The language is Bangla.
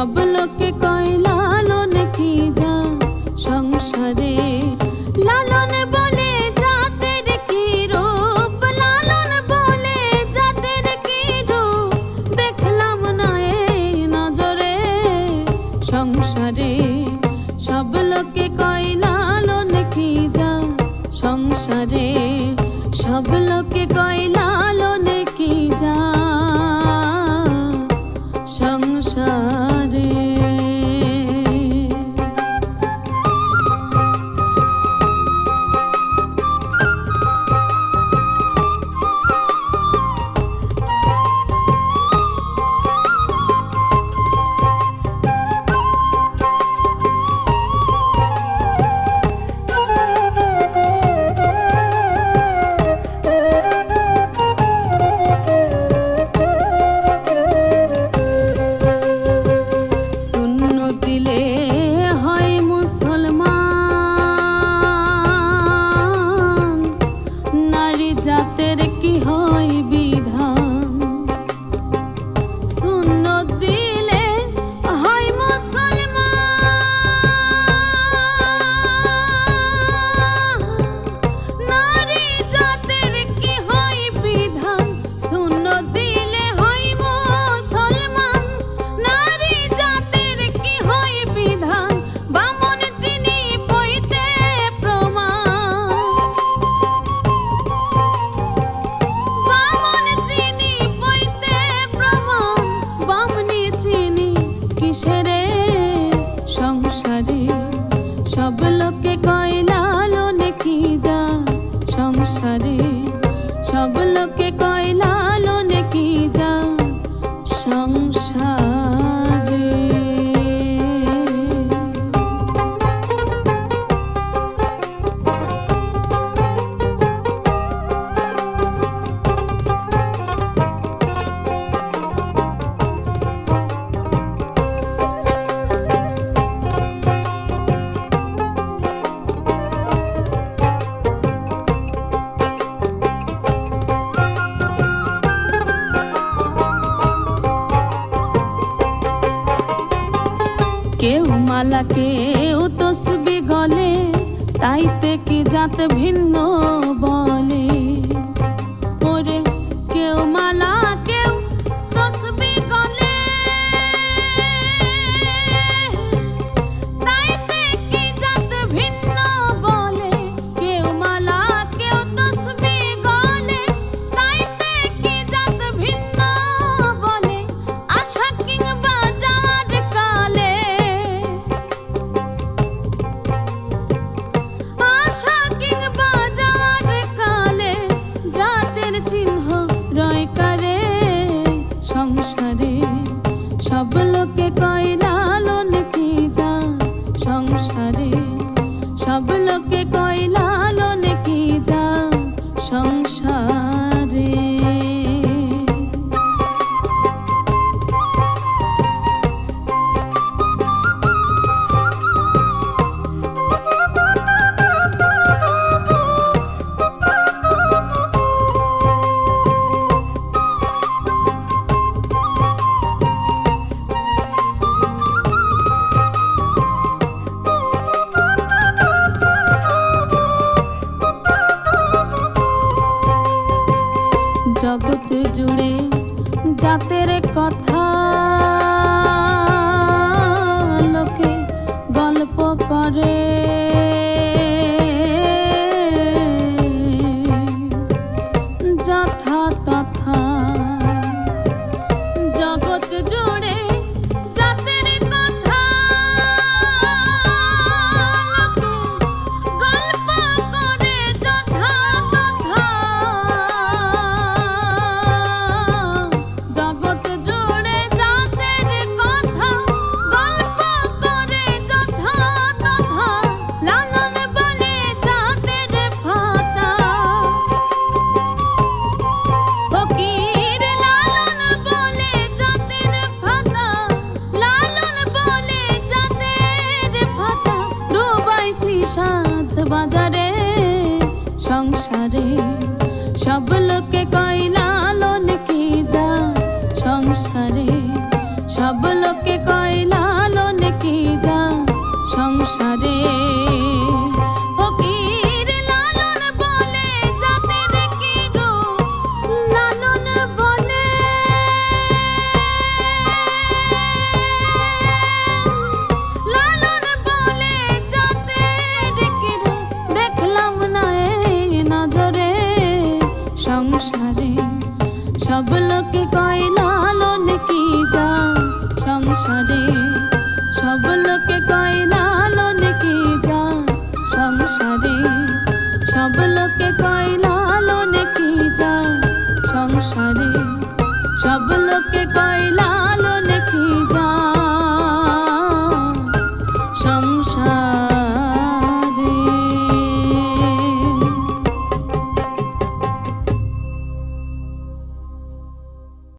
সব লোকে কয়, লালন কি যা সংসারে? লালন বলে জাতের কি রূপ? লালন বলে জাতের কি রূপ? দেখলাম না এই নজরে সংসারে। সব লোকে কয়, লালন কি যা সংসারে? সব লোকে কয় ছাড়ে। সব লোকে কেউ মালা কেউ তসবি গলে তাইতে কি জাত ভিন্ন বলে? সংসারে সব লোকে কয়না